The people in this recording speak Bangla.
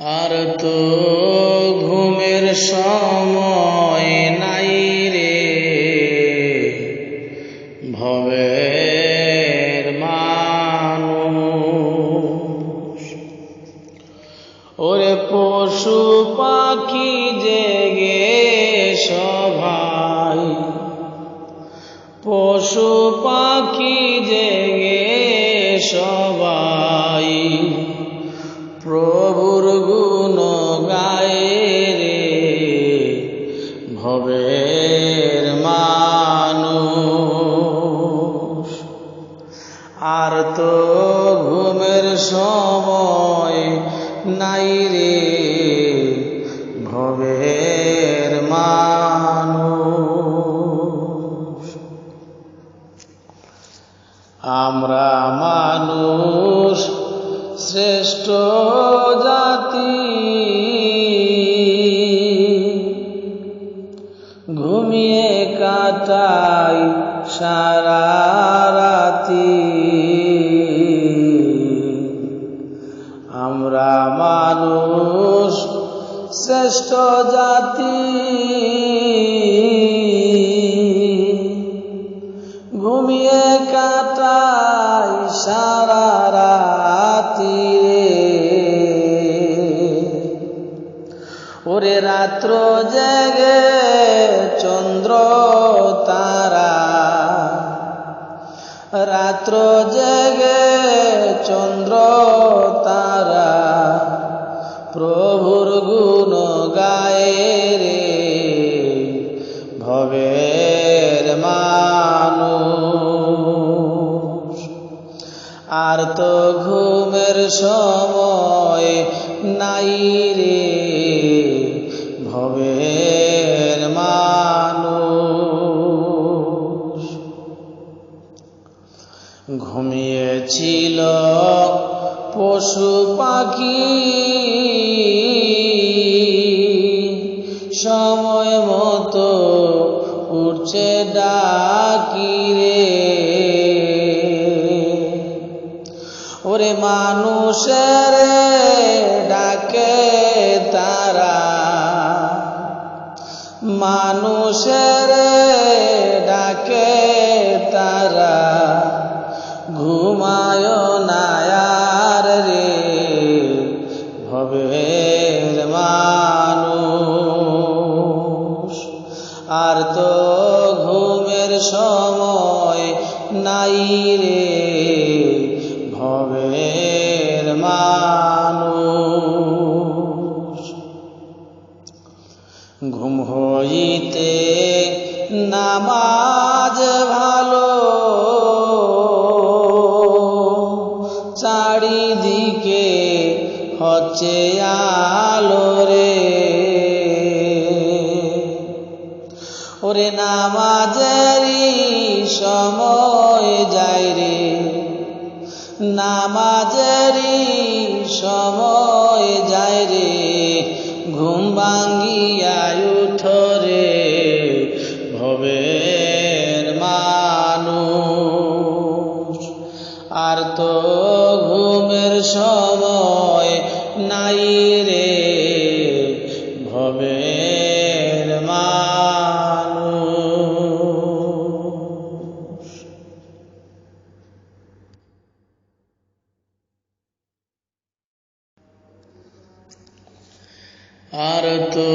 আর তো ঘুমের সময় নাই রে। ভবের মানুষ। ওরে পশু পাখি জেগে সভাই পশু পাখি জেগে প্রভুর গুণ গায়ে রে ভবের মানুষ। আর তো ঘুমের সময় নাই রে, ভবের মানুষ। আমরা মানুষ শ্রেষ্ঠ জাতি। ঘুমিয়ে কাটাই সারা রাতি। আমরা মানুষ শ্রেষ্ঠ জাতি। রাত্র জেগে চন্দ্র তারা। রাত্র জেগে চন্দ্র তারা, প্রভুর গুণ গায়ে রে, ভবের মানুষ। আর তো ঘুমের সময় নাই রে। ঘুমিয়েছিল পশু পাখি। সময় মতো উঠছে ডাকি রে ওরে মানুষের ডাকে তারা। মানুষের ডাকে ঘুমায় নায়ার রে। ভবের মানুষ, আর তো ঘুমের সময় নাই রে। ভবের মানুষ, ঘুম হইতে নামাজ ভালো হচ্ছে আলো রে। ওরে নামাজেরই সময় যায় রে। নামাজেরই সময় যায় রে। ঘুম ভাঙ্গিয়া উঠ রে, ভবের মানুষ। আর তো ঘুমের সময় নাই রে। ভবের আর তো